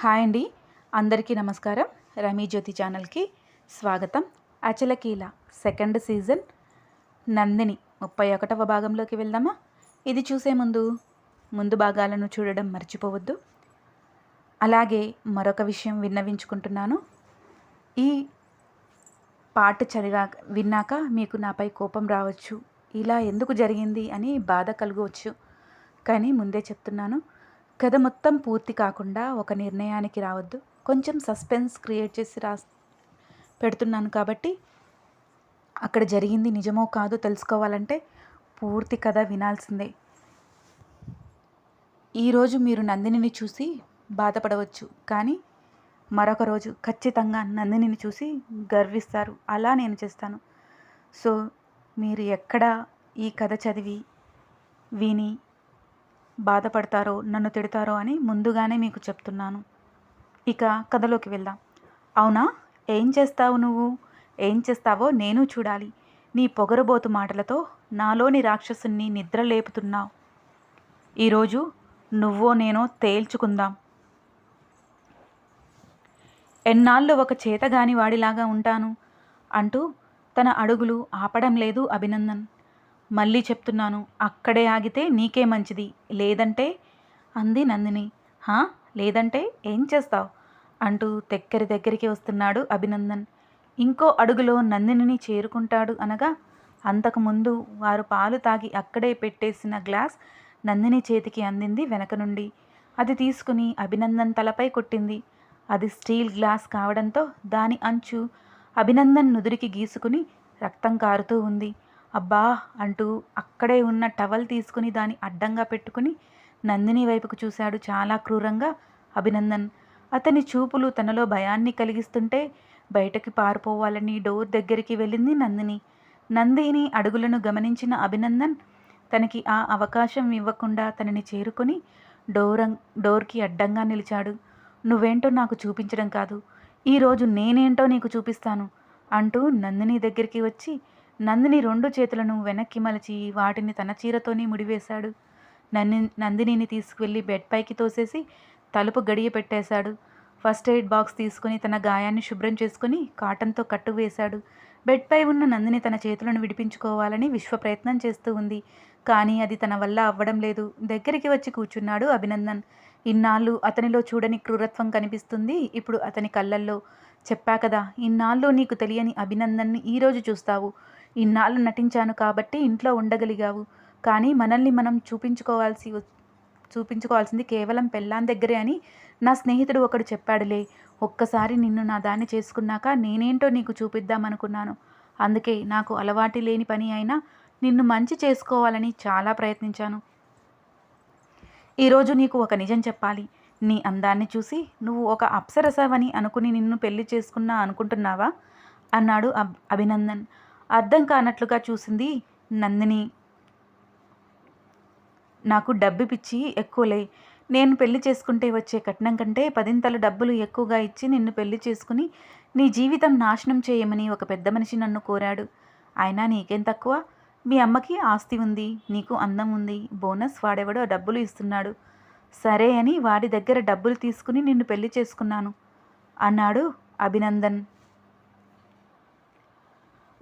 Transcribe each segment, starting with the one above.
Hi అండి. అందరికీ నమస్కారం. రమీ జ్యోతి ఛానల్కి స్వాగతం. అచలకీల సెకండ్ సీజన్ నందిని ముప్పై ఒకటవ భాగంలోకి వెళ్దామా? ఇది చూసే ముందు ముందు భాగాలను చూడడం మర్చిపోవద్దు. అలాగే మరొక విషయం విన్నవించుకుంటున్నాను. ఈ పాట చదివా విన్నాక మీకు నాపై కోపం రావచ్చు. ఇలా ఎందుకు జరిగింది అని బాధ కలగవచ్చు. కానీ ముందే చెప్తున్నాను. కథ మొత్తం పూర్తి కాకుండా ఒక నిర్ణయానికి రావద్దు. కొంచెం సస్పెన్స్ క్రియేట్ చేసి రా పెడుతున్నాను కాబట్టి అక్కడ జరిగింది నిజమో కాదో తెలుసుకోవాలంటే పూర్తి కథ వినాల్సిందే. ఈరోజు మీరు నందినిని చూసి బాధపడవచ్చు కానీ మరొక రోజు ఖచ్చితంగా నందినిని చూసి గర్విస్తారు. అలా నేను చేస్తాను. సో మీరు ఎక్కడ ఈ కథ చదివి విని బాధపడతారో నన్ను తిడతారో అని ముందుగానే మీకు చెప్తున్నాను. ఇక కథలోకి వెళ్దాం. అవునా? ఏం చేస్తావు నువ్వు? ఏం చేస్తావో నేను చూడాలి. నీ పొగరబోతు మాటలతో నాలోని రాక్షసుని నిద్ర లేపుతున్నావు. ఈరోజు నువ్వో నేనో తేల్చుకుందాం. ఎన్నాళ్ళు ఒక చేతగాని వాడిలాగా ఉంటాను అంటూ తన అడుగులు ఆపడం లేదు అభినందన్. మళ్ళీ చెప్తున్నాను అక్కడే ఆగితే నీకే మంచిది. లేదంటే? అంది నందిని. హా? లేదంటే ఏం చేస్తావు? అంటూ దగ్గర దగ్గరికి వస్తున్నాడు అభినందన్. ఇంకో అడుగులో నందినిని చేరుకుంటాడు అనగా అంతకుముందు వారు పాలు తాగి అక్కడే పెట్టేసిన గ్లాస్ నందిని చేతికి అందింది వెనక నుండి. అది తీసుకుని అభినందన్ తలపై కొట్టింది. అది స్టీల్ గ్లాస్ కావడంతో దాని అంచు అభినందన్ నుదురికి గీసుకుని రక్తం కారుతూ ఉంది. అబ్బా అంటూ అక్కడే ఉన్న టవల్ తీసుకుని దాని అడ్డంగా పెట్టుకుని నందిని వైపుకు చూశాడు చాలా క్రూరంగా అభినందన్. అతని చూపులు తనలో భయాన్ని కలిగిస్తుంటే బయటకి పారిపోవాలని డోర్ దగ్గరికి వెళ్ళింది నందిని. నందిని అడుగులను గమనించిన అభినందన్ తనకి ఆ అవకాశం ఇవ్వకుండా తనని చేరుకొని డోరం డోర్కి అడ్డంగా నిలిచాడు. నువ్వేంటో నాకు చూపించడం కాదు. ఈరోజు నేనేంటో నీకు చూపిస్తాను అంటూ నందిని దగ్గరికి వచ్చి నందిని రెండు చేతులను వెనక్కి మలచి వాటిని తన చీరతోనే ముడివేశాడు. నంది నందినిని తీసుకువెళ్ళి బెడ్ పైకి తోసేసి తలుపు గడియ పెట్టేశాడు. ఫస్ట్ ఎయిడ్ బాక్స్ తీసుకుని తన గాయాన్ని శుభ్రం చేసుకుని కాటన్తో కట్టు వేశాడు. బెడ్పై ఉన్న నందిని తన చేతులను విడిపించుకోవాలని విశ్వ ప్రయత్నం చేస్తూ ఉంది. కానీ అది తన వల్ల అవ్వడం లేదు. దగ్గరికి వచ్చి కూర్చున్నాడు అభినందన్. ఇన్నాళ్ళు అతనిలో చూడని క్రూరత్వం కనిపిస్తుంది ఇప్పుడు అతని కళ్ళల్లో. చెప్పా కదా ఇన్నాళ్ళు నీకు తెలియని అభినందన్ని ఈరోజు చూస్తావు. ఇన్నాళ్ళు నటించాను కాబట్టి ఇంట్లో ఉండగలిగావు. కానీ మనల్ని మనం చూపించుకోవాల్సి చూపించుకోవాల్సింది కేవలం పెళ్ళాం దగ్గరే అని నా స్నేహితుడు ఒకడు చెప్పాడులే. ఒక్కసారి నిన్ను నా దాన్ని చేసుకున్నాక నేనేంటో నీకు చూపిద్దామనుకున్నాను. అందుకే నాకు అలవాటి లేని పని అయినా నిన్ను మంచి చేసుకోవాలని చాలా ప్రయత్నించాను. ఈరోజు నీకు ఒక నిజం చెప్పాలి. నీ అందాన్ని చూసి నువ్వు ఒక అప్సరసవని అనుకుని నిన్ను పెళ్ళి చేసుకున్నా అనుకుంటున్నావా? అన్నాడు అబ్ అభినందన్. అర్థం కానట్లుగా చూసింది నందిని. నాకు డబ్బు పిచ్చి ఎక్కువలే. నేను పెళ్ళి చేసుకుంటే వచ్చే కట్నం కంటే పదింతల డబ్బులు ఎక్కువగా ఇచ్చి నిన్ను పెళ్ళి చేసుకుని నీ జీవితం నాశనం చేయమని ఒక పెద్ద మనిషి నన్ను కోరాడు. అయినా నీకేం తక్కువ? మీ అమ్మకి ఆస్తి ఉంది నీకు అందం ఉంది బోనస్ వాడెవడో డబ్బులు ఇస్తున్నాడు. సరే అని వాడి దగ్గర డబ్బులు తీసుకుని నిన్ను పెళ్ళి చేసుకున్నాను అన్నాడు అభినందన్.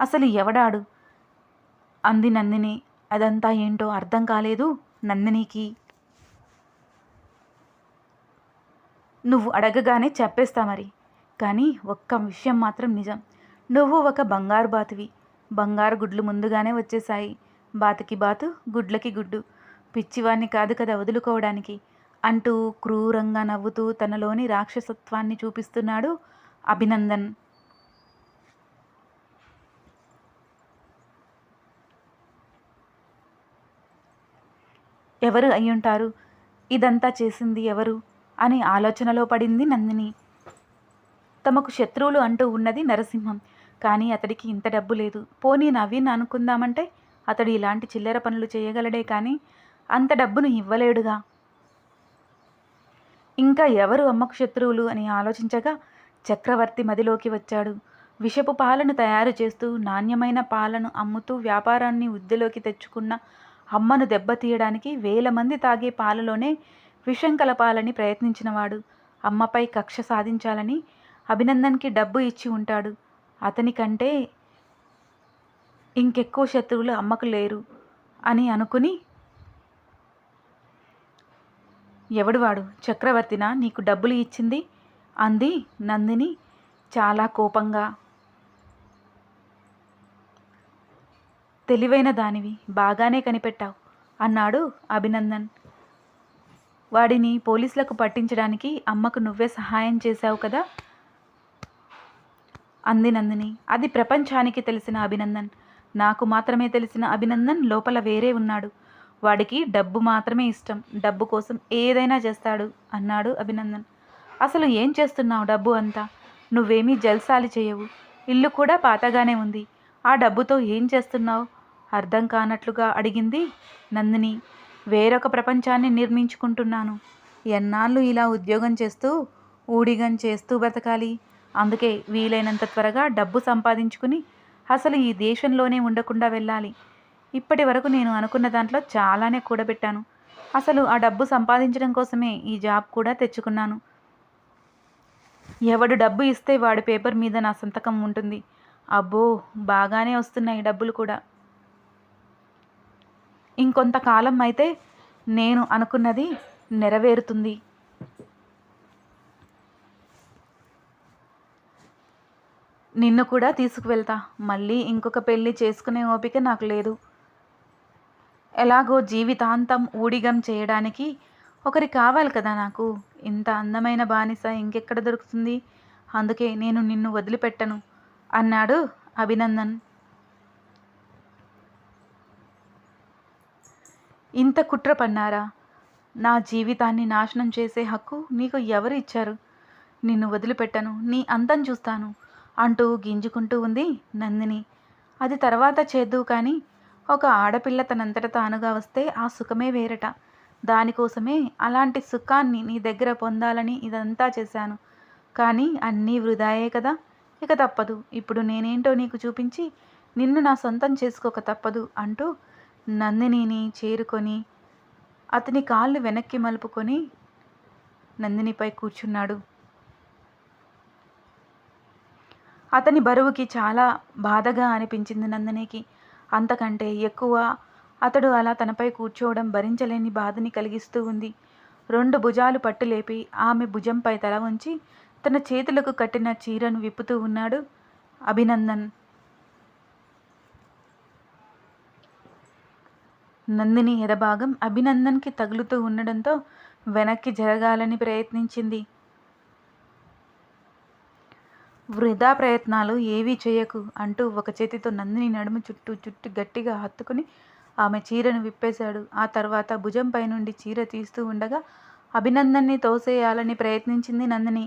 అసలు ఎవడాడు? అంది నందిని. అదంతా ఏంటో అర్థం కాలేదు నందినికి. నువ్వు అడగగానే చెప్పేస్తా మరి. కానీ ఒక్క విషయం మాత్రం నిజం. నువ్వు ఒక బంగారు బాతువి. బంగారు గుడ్లు ముందుగానే వచ్చేసాయి బాతుకి బాతు గుడ్లకి గుడ్డు. పిచ్చివాణ్ణి కాదు కదా వదులుకోవడానికి. అంటూ క్రూరంగా నవ్వుతూ తనలోని రాక్షసత్వాన్ని చూపిస్తున్నాడు అభినందన్. ఎవరు అయ్యుంటారు? ఇదంతా చేసింది ఎవరు? అని ఆలోచనలో పడింది నందిని. తమకు శత్రువులు అంటూ ఉన్నది నరసింహం. కానీ అతడికి ఇంత డబ్బు లేదు. పోనీ నవీన్ అనుకుందామంటే అతడు ఇలాంటి చిల్లర పనులు చేయగలడే కానీ అంత డబ్బును ఇవ్వలేడుగా. ఇంకా ఎవరు అమ్మకు శత్రువులు అని ఆలోచించగా చక్రవర్తి మదిలోకి వచ్చాడు. విషపు పాలను తయారు చేస్తూ నాణ్యమైన పాలను అమ్ముతూ వ్యాపారాన్ని వృద్ధిలోకి తెచ్చుకున్న అమ్మను దెబ్బతీయడానికి వేల మంది తాగే పాలలోనే విషం కలపాలని ప్రయత్నించినవాడు. అమ్మపై కక్ష సాధించాలని అభినందన్కి డబ్బు ఇచ్చి ఉంటాడు. అతని కంటే ఇంకెక్కువ శత్రువులు అమ్మకు లేరు అని అనుకుని ఎవడు వాడు? చక్రవర్తినా? నీకు డబ్బులు ఇచ్చింది? అంది నందిని చాలా కోపంగా. తెలివైన దానివి బాగానే కనిపెట్టావు అన్నాడు అభినందన్. వాడిని పోలీసులకు పట్టించడానికి అమ్మకు నువ్వే సహాయం చేశావు కదా? అంది నందిని. అది ప్రపంచానికి తెలిసిన అభినందన్. నాకు మాత్రమే తెలిసిన అభినందన్ లోపల వేరే ఉన్నాడు. వాడికి డబ్బు మాత్రమే ఇష్టం. డబ్బు కోసం ఏదైనా చేస్తాడు అన్నాడు అభినందన్. అసలు ఏం చేస్తున్నావు డబ్బు అంతా? నువ్వేమీ జల్సాలి చేయవు. ఇల్లు కూడా పాతగానే ఉంది. ఆ డబ్బుతో ఏం చేస్తున్నావు? అర్థం కానట్లుగా అడిగింది నందిని. వేరొక ప్రపంచాన్ని నిర్మించుకుంటున్నాను. ఎన్నాళ్ళు ఇలా ఉద్యోగం చేస్తూ ఊడిగం చేస్తూ బ్రతకాలి? అందుకే వీలైనంత త్వరగా డబ్బు సంపాదించుకుని అసలు ఈ దేశంలోనే ఉండకుండా వెళ్ళాలి. ఇప్పటి వరకు నేను అనుకున్న దాంట్లో చాలానే కూడబెట్టాను. అసలు ఆ డబ్బు సంపాదించడం కోసమే ఈ జాబ్ కూడా తెచ్చుకున్నాను. ఎవడు డబ్బు ఇస్తే వాడి పేపర్ మీద నా సంతకం ఉంటుంది. అబ్బో బాగానే వస్తున్నాయి డబ్బులు కూడా. ఇంకొంతకాలం అయితే నేను అనుకున్నది నెరవేరుతుంది. నిన్ను కూడా తీసుకువెళ్తా. మళ్ళీ ఇంకొక పెళ్ళి చేసుకునే ఓపిక నాకు లేదు. ఎలాగో జీవితాంతం ఊడిగం చేయడానికి ఒకరి కావాలి కదా నాకు. ఇంత అందమైన బానిస ఇంకెక్కడ దొరుకుతుంది? అందుకే నేను నిన్ను వదిలిపెట్టను అన్నాడు అభినందన్. ఇంత కుట్ర పన్నారా? నా జీవితాన్ని నాశనం చేసే హక్కు నీకు ఎవరు ఇచ్చారు? నిన్ను వదిలిపెట్టను నీ అంతం చూస్తాను అంటూ గింజుకుంటూ ఉంది నందిని. అది తర్వాత చేద్దు కానీ ఒక ఆడపిల్ల తనంతట తానుగా వస్తే ఆ సుఖమే వేరట. దానికోసమే అలాంటి సుఖాన్ని నీ దగ్గర పొందాలని ఇదంతా చేశాను. కానీ అన్నీ వృధాయే కదా? ఇక తప్పదు. ఇప్పుడు నేనేంటో నీకు చూపించి నిన్ను నా సొంతం చేసుకోక తప్పదు అంటూ నందినిని చేరుకొని అతని కాళ్ళు వెనక్కి మలుపుకొని నందినిపై కూర్చున్నాడు. అతని బరువుకి చాలా బాధగా అనిపించింది నందినికి. అంతకంటే ఎక్కువ అతడు అలా తనపై కూర్చోవడం భరించలేని బాధని కలిగిస్తూ ఉంది. రెండు భుజాలు పట్టులేపి ఆమె భుజంపై తల ఉంచి తన చేతులకు కట్టిన చీరను విప్పుతూ ఉన్నాడు. అభినందన్ నందిని ఎదభాగం అభినందన్కి తగులుతూ ఉండడంతో వెనక్కి జరగాలని ప్రయత్నించింది. వృధా ప్రయత్నాలు ఏవీ చేయకు అంటూ ఒక చేతితో నందిని నడుము చుట్టూ చుట్టూ గట్టిగా హత్తుకుని ఆమె చీరను విప్పేశాడు. ఆ తర్వాత భుజంపై నుండి చీర తీస్తూ ఉండగా అభినందన్ని తోసేయాలని ప్రయత్నించింది నందిని.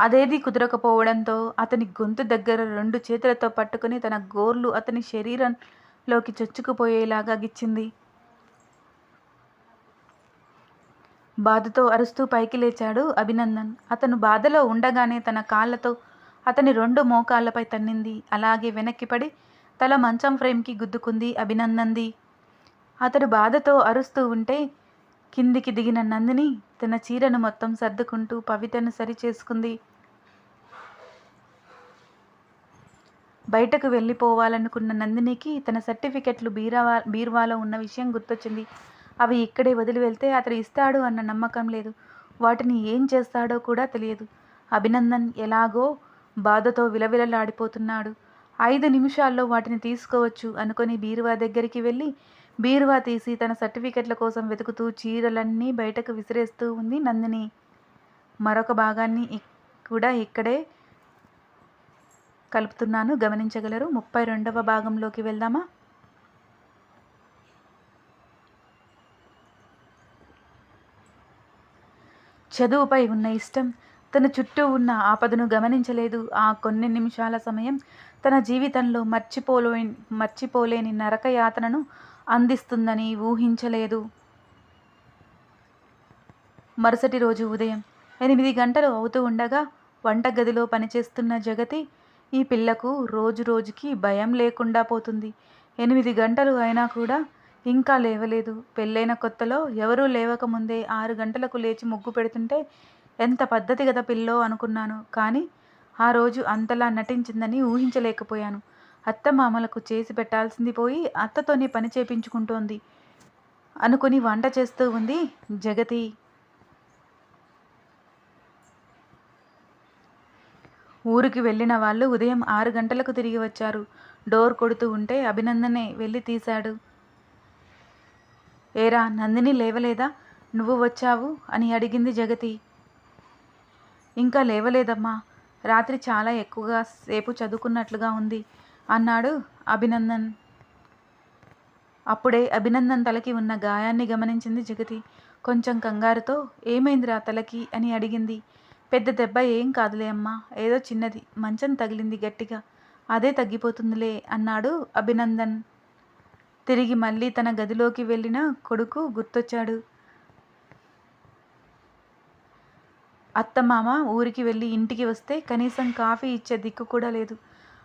అదేది కుదరకపోవడంతో అతని గొంతు దగ్గర రెండు చేతులతో పట్టుకుని తన గోర్లు అతని శరీరంలోకి చొచ్చుకుపోయేలాగా గిచ్చింది. బాధతో అరుస్తూ పైకి లేచాడు అభినందన్. అతను బాధలో ఉండగానే తన కాళ్ళతో అతని రెండు మోకాళ్ళపై తన్నింది. అలాగే వెనక్కి పడి తల మంచం ఫ్రేమ్కి గుద్దుకుంది అభినందంది అతడు బాధతో అరుస్తూ ఉంటే కిందికి దిగిన నందిని తన చీరను మొత్తం సర్దుకుంటూ పవితను సరి చేసుకుంది. బయటకు వెళ్ళిపోవాలనుకున్న నందినికి తన సర్టిఫికెట్లు బీరావా బీరువాలో ఉన్న విషయం గుర్తొచ్చింది. అవి ఇక్కడే వదిలి వెళ్తే అతడు ఇస్తాడు అన్న నమ్మకం లేదు. వాటిని ఏం చేస్తాడో కూడా తెలియదు. అభినందన్ ఎలాగో బాధతో విలవిలలాడిపోతున్నాడు. ఐదు నిమిషాల్లో వాటిని తీసుకోవచ్చు అనుకొని బీరువా దగ్గరికి వెళ్ళి బీరువా తీసి తన సర్టిఫికెట్ల కోసం వెతుకుతూ చీరలన్నీ బయటకు విసిరేస్తూ ఉంది నందిని. మరొక భాగాన్ని కూడా ఇక్కడే కలుపుతున్నాను. గమనించగలరు? ముప్పై రెండవ భాగంలోకి వెళ్దామా? చదువుపై ఉన్న ఇష్టం తన చుట్టూ ఉన్న ఆపదను గమనించలేదు. ఆ కొన్ని నిమిషాల సమయం తన జీవితంలో మర్చిపోలే మర్చిపోలేని నరకయాతనను అందిస్తుందని ఊహించలేదు. మరుసటి రోజు ఉదయం ఎనిమిది గంటలు అవుతూ ఉండగా వంటగదిలో పనిచేస్తున్న జగతి ఈ పిల్లకు రోజు రోజుకి భయం లేకుండా పోతుంది. ఎనిమిది గంటలు అయినా కూడా ఇంకా లేవలేదు. పెళ్ళైన కొత్తలో ఎవరూ లేవకముందే ఆరు గంటలకు లేచి ముగ్గు పెడుతుంటే ఎంత పద్ధతి కదా పిల్లో అనుకున్నాను. కానీ ఆ రోజు అంతలా నటించిందని ఊహించలేకపోయాను. అత్త మామలకు చేసి పెట్టాల్సింది పోయి అత్తతోనే పని చేపించుకుంటోంది. అనుకుని వంట చేస్తూ ఉంది జగతి. ఊరికి వెళ్ళిన వాళ్ళు ఉదయం ఆరు గంటలకు తిరిగి వచ్చారు. డోర్ కొడుతూ ఉంటే అభినందనే వెళ్ళి తీశాడు. ఏరా నందిని లేవలేదా? నువ్వు వచ్చావు? అని అడిగింది జగతి. ఇంకా లేవలేదమ్మా. రాత్రి చాలా ఎక్కువగా సేపు చదువుకున్నట్లుగా ఉంది అన్నాడు అభినందన్. అప్పుడే అభినందన్ తలకి ఉన్న గాయాన్ని గమనించింది జగతి. కొంచెం కంగారుతో ఏమైందిరా తలకి? అని అడిగింది. పెద్ద దెబ్బ ఏం కాదులే అమ్మా ఏదో చిన్నది. మంచం తగిలింది గట్టిగా. అదే తగ్గిపోతుందిలే అన్నాడు అభినందన్. తిరిగి మళ్ళీ తన గదిలోకి వెళ్ళిన కొడుకు గుర్తొచ్చాడు. అత్తమామ ఊరికి వెళ్ళి ఇంటికి వస్తే కనీసం కాఫీ ఇచ్చే దిక్కు కూడా లేదు.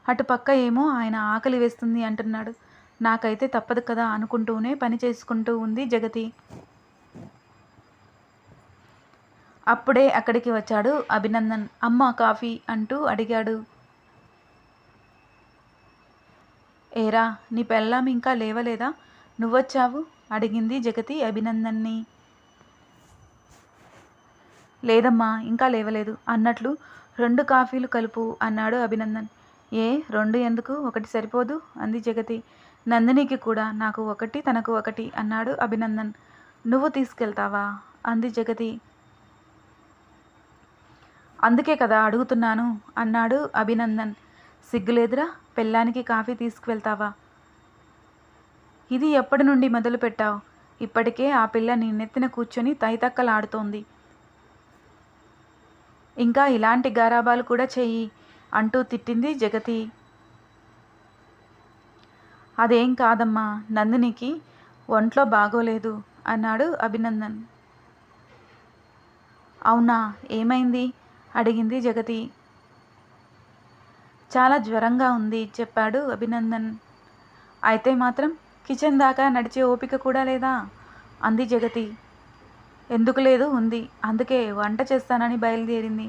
అటు పక్క ఏమో ఆయన ఆకలి వేస్తుంది అంటున్నాడు. నాకైతే తప్పదు కదా అనుకుంటూనే పని చేసుకుంటూ ఉంది జగతి. అప్పుడే అక్కడికి వచ్చాడు అభినందన్. అమ్మ కాఫీ అంటూ అడిగాడు. ఏరా నీ పెళ్ళాం ఇంకా లేవలేదా? నువ్వొచ్చావు? అడిగింది జగతి అభినందన్ని. లేదమ్మా ఇంకా లేవలేదు. అన్నట్లు రెండు కాఫీలు కలుపు అన్నాడు అభినందన్. ఏ రెండు ఎందుకు? ఒకటి సరిపోదు? అంది జగతి. నందినికి కూడా నాకు ఒకటి తనకు ఒకటి అన్నాడు అభినందన్. నువ్వు తీసుకెళ్తావా? అంది జగతి. అందుకే కదా అడుగుతున్నాను అన్నాడు అభినందన్. సిగ్గులేదురా పెళ్ళానికి కాఫీ తీసుకువెళ్తావా? ఇది ఎప్పటి నుండి మొదలుపెట్టావు ఇప్పటికే ఆ పిల్ల నీ నెత్తిన కూర్చొని తైతక్కలాడుతోంది. ఇంకా ఇలాంటి గారాబాలు కూడా చెయ్యి అంటూ తిట్టింది జగతి. అదేం కాదమ్మా నందినికి ఒంట్లో బాగోలేదు అన్నాడు అభినందన్. అవునా ఏమైంది? అడిగింది జగతి. చాలా జ్వరంగా ఉంది చెప్పాడు అభినందన్. అయితే మాత్రం కిచెన్ దాకా నడిచే ఓపిక కూడా లేదా? అంది జగతి. ఎందుకు లేదు ఉంది. అందుకే వంట చేస్తానని బయలుదేరింది.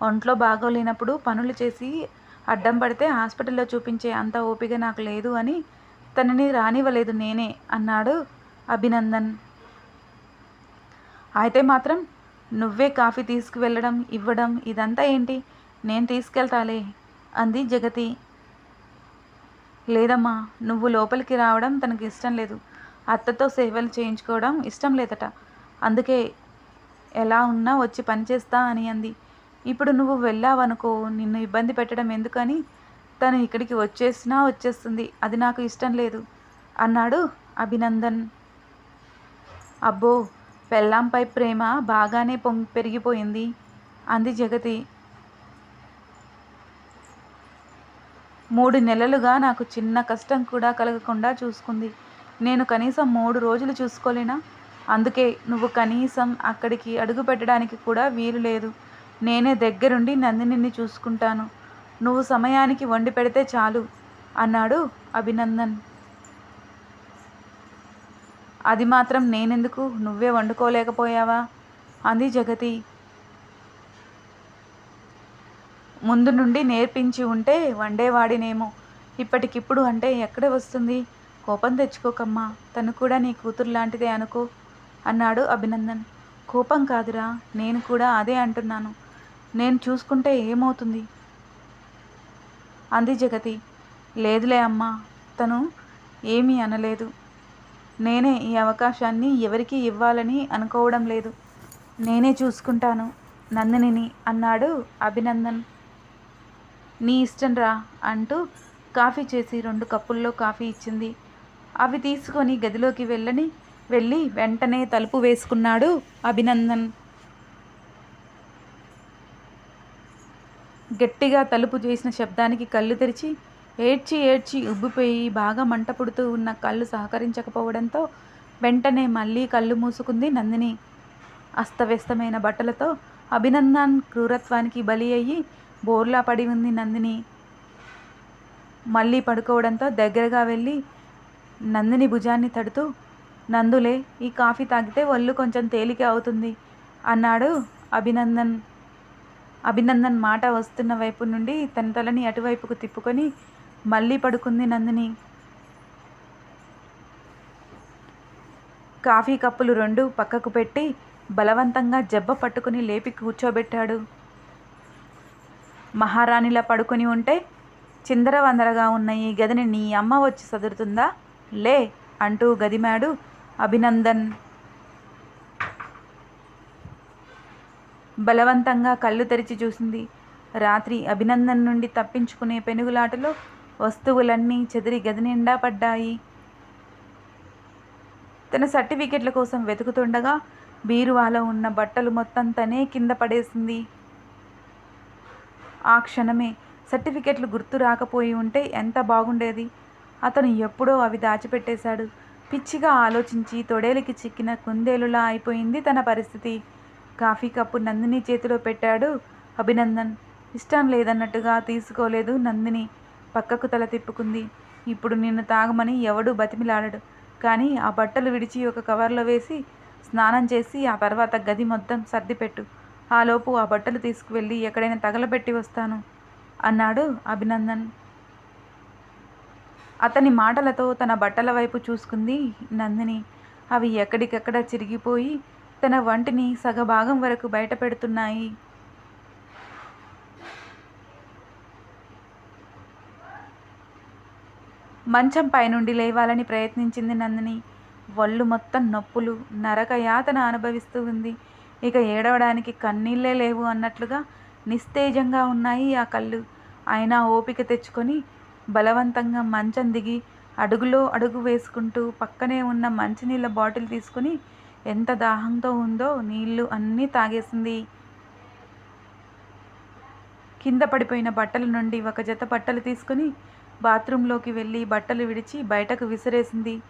ఒంట్లో బాగోలేనప్పుడు పనులు చేసి అడ్డం పడితే హాస్పిటల్లో చూపించే అంత ఓపిక నాకు లేదు అని తనని రానివ్వలేదు నేనే అన్నాడు అభినందన్. అయితే మాత్రం నువ్వే కాఫీ తీసుకువెళ్ళడం ఇవ్వడం ఇదంతా ఏంటి? నేను తీసుకెళ్తాలే అంది జగతి. లేదమ్మా నువ్వు లోపలికి రావడం తనకి ఇష్టం లేదు. అత్తతో సేవలు చేయించుకోవడం ఇష్టం లేదట. అందుకే ఎలా ఉన్నా వచ్చి పనిచేస్తా అని అంది. ఇప్పుడు నువ్వు వెళ్ళావనుకో నిన్ను ఇబ్బంది పెట్టడం ఎందుకని? తను ఇక్కడికి వచ్చేసినా వచ్చేస్తుంది అది నాకు ఇష్టం లేదు అన్నాడు అభినందన్. అబ్బో పెళ్ళాంపై ప్రేమ బాగానే పొంగి పెరిగిపోయింది. అంది జగతి. మూడు నెలలుగా నాకు చిన్న కష్టం కూడా కలగకుండా చూసుకుంది. నేను కనీసం మూడు రోజులు చూసుకోలేనా? అందుకే నువ్వు కనీసం అక్కడికి అడుగు పెట్టడానికి కూడా వీలు లేదు. నేనే దగ్గరుండి నందినిని చూసుకుంటాను. నువ్వు సమయానికి వండి పెడితే చాలు అన్నాడు అభినందన్. అది మాత్రం నేనెందుకు? నువ్వే వండుకోలేకపోయావా? అంది జగతి. ముందు నుండి నేర్పించి ఉంటే వండేవాడినేమో. ఇప్పటికిప్పుడు అంటే ఎక్కడ వస్తుంది? కోపం తెచ్చుకోకమ్మా తను కూడా నీ కూతురు లాంటిదే అనుకో అన్నాడు అభినందన్. కోపం కాదురా నేను కూడా అదే అంటున్నాను. నేను చూసుకుంటే ఏమవుతుంది? అంది జగతి. లేదులే అమ్మా తను ఏమీ అనలేదు. నేనే ఈ అవకాశాన్ని ఎవరికీ ఇవ్వాలని అనుకోవడం లేదు. నేనే చూసుకుంటాను. నందినిని అన్నాడు అభినందన్. నీ ఇష్టం రా అంటూ కాఫీ చేసి రెండు కప్పుల్లో కాఫీ ఇచ్చింది. అవి తీసుకొని గదిలోకి వెళ్ళని వెళ్ళి వెంటనే తలుపు వేసుకున్నాడు అభినందన్. గట్టిగా తలుపు చేసిన శబ్దానికి కళ్ళు తెరిచి ఏడ్చి ఏడ్చి ఉబ్బిపోయి బాగా మంట పుడుతూ ఉన్న కళ్ళు సహకరించకపోవడంతో వెంటనే మళ్ళీ కళ్ళు మూసుకుంది నందిని. అస్తవ్యస్తమైన బట్టలతో అభినందన్ క్రూరత్వానికి బలి అయ్యి బోర్లా పడి ఉంది నందిని. మళ్ళీ పడుకోవడంతో దగ్గరగా వెళ్ళి నందిని భుజాన్ని తడుతూ నందులే ఈ కాఫీ తాగితే ఒళ్ళు కొంచెం తేలిక అవుతుంది అన్నాడు అభినందన్. అభినందన్ మాట వస్తున్న వైపు నుండి తన తలని అటువైపుకు తిప్పుకొని మళ్ళీ పడుకుంది నందిని. కాఫీ కప్పులు రెండు పక్కకు పెట్టి బలవంతంగా జబ్బ పట్టుకుని లేపి కూర్చోబెట్టాడు. మహారాణిలా పడుకొని ఉంటే చిందరవందరగా ఉన్న ఈ గదిని నీ అమ్మ వచ్చి సదురుతుందా? లే అంటూ గదిమాడు అభినందన్. బలవంతంగా కళ్ళు తెరిచి చూసింది. రాత్రి అభినందన్ నుండి తప్పించుకునే పెనుగులాటలో వస్తువులన్నీ చెదిరి గది నిండా పడ్డాయి. తన సర్టిఫికెట్ల కోసం వెతుకుతుండగా బీరువాలో ఉన్న బట్టలు మొత్తం తనే కింద పడేసింది. ఆ క్షణమే సర్టిఫికెట్లు గుర్తు రాకపోయి ఉంటే ఎంత బాగుండేది. అతను ఎప్పుడో అవి దాచిపెట్టేశాడు. పిచ్చిగా ఆలోచించి తొడేలికి చిక్కిన కుందేలులా అయిపోయింది తన పరిస్థితి. కాఫీ కప్పు నందిని చేతిలో పెట్టాడు. అభినందన్ ఇష్టం లేదన్నట్టుగా తీసుకోలేదు నందిని. పక్కకు తల తిప్పుకుంది. ఇప్పుడు నిన్ను తాగమని ఎవడూ బతిమిలాడడు. కానీ ఆ బట్టలు విడిచి ఒక కవర్లో వేసి స్నానం చేసి ఆ తర్వాత గది మొత్తం సర్దిపెట్టు ఆలోపు ఆ బట్టలు తీసుకువెళ్ళి ఎక్కడైనా తగలబెట్టి వస్తాను అన్నాడు అభినందన్. అతని మాటలతో తన బట్టల వైపు చూసుకుంది నందిని. అవి ఎక్కడికక్కడ చిరిగిపోయి తన వంటిని సగభాగం వరకు బయట పెడుతున్నాయి. మంచం పైనుండి లేవాలని ప్రయత్నించింది నందిని. ఒళ్ళు మొత్తం నొప్పులు నరక యాతన అనుభవిస్తూ ఉంది. ఇక ఏడవడానికి కన్నీళ్ళే లేవు అన్నట్లుగా నిస్తేజంగా ఉన్నాయి ఆ కళ్ళు. అయినా ఓపిక తెచ్చుకొని బలవంతంగా మంచం దిగి అడుగులో అడుగు వేసుకుంటూ పక్కనే ఉన్న మంచినీళ్ళ బాటిల్ తీసుకుని ఎంత దాహంతో ఉందో నీళ్ళు అన్నీ తాగేసింది. కింద పడిపోయిన బట్టల నుండి ఒక జత బట్టలు తీసుకుని బాత్రూంలోకి వెళ్ళి బట్టలు విడిచి బయటకు విసిరేసింది.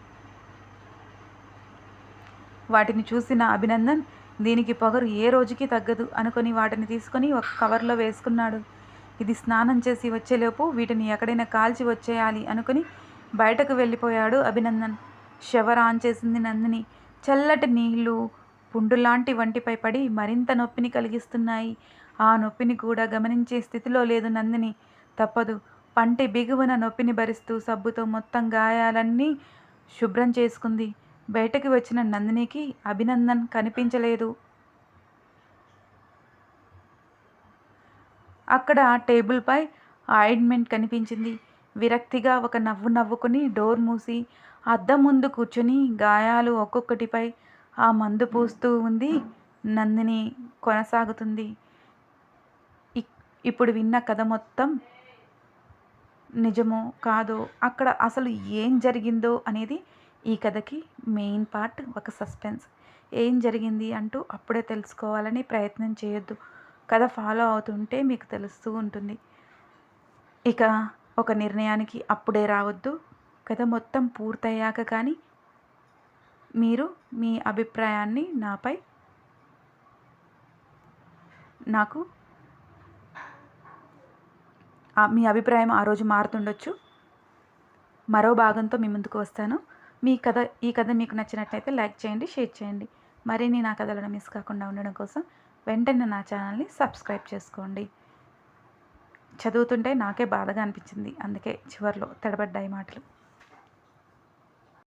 వాటిని చూసిన అభినందన్ దీనికి పొగరు ఏ రోజుకి తగ్గదు అనుకొని వాటిని తీసుకొని ఒక కవర్లో వేసుకున్నాడు. ఇది స్నానం చేసి వచ్చేలోపు వీటిని ఎక్కడైనా కాల్చి వచ్చేయాలి అనుకుని బయటకు వెళ్ళిపోయాడు అభినందన్. షవర్ ఆన్ చేసింది నందిని. చల్లటి నీళ్ళు పుండులాంటి వంటిపై పడి మరింత నొప్పిని కలిగిస్తున్నాయి. ఆ నొప్పిని కూడా గమనించే స్థితిలో లేదు నందిని. తప్పదు. పంటి బిగువన నొప్పిని భరిస్తూ సబ్బుతో మొత్తం గాయాలన్నీ శుభ్రం చేసుకుంది. బయటకు వచ్చిన నందినికి అభినందన్ కనిపించలేదు. అక్కడ టేబుల్పై ఆయింట్మెంట్ కనిపించింది. విరక్తిగా ఒక నవ్వు నవ్వుకుని డోర్ మూసి అద్దం ముందు కూర్చుని గాయాలు ఒక్కొక్కటిపై ఆ మందు పూస్తూ ఉంది నందిని కొనసాగుతుంది. ఇప్పుడు విన్న కథ మొత్తం నిజమో కాదో అక్కడ అసలు ఏం జరిగిందో అనేది ఈ కథకి మెయిన్ పార్ట్ ఒక సస్పెన్స్. ఏం జరిగింది అంటూ అప్పుడే తెలుసుకోవాలని ప్రయత్నం చేయొద్దు. కథ ఫాలో అవుతుంటే మీకు తెలుస్తూ ఉంటుంది. ఇక ఒక నిర్ణయానికి అప్పుడే రావద్దు. కథ మొత్తం పూర్తయ్యాక కానీ మీరు మీ అభిప్రాయాన్ని నాపై నాకు మీ అభిప్రాయం ఆ రోజు మారుతుండొచ్చు. మరో భాగంతో మీ ముందుకు వస్తాను. మీ కథ ఈ కథ మీకు నచ్చినట్లయితే లైక్ చేయండి షేర్ చేయండి. మరిన్ని నా కథలను మిస్ కాకుండా ఉండడం కోసం వెంటనే నా ఛానల్ని సబ్స్క్రైబ్ చేసుకోండి. చదువుతుంటే నాకే బాధగా అనిపించింది. అందుకే చివర్లో తడబడ్డాయి మాటలు.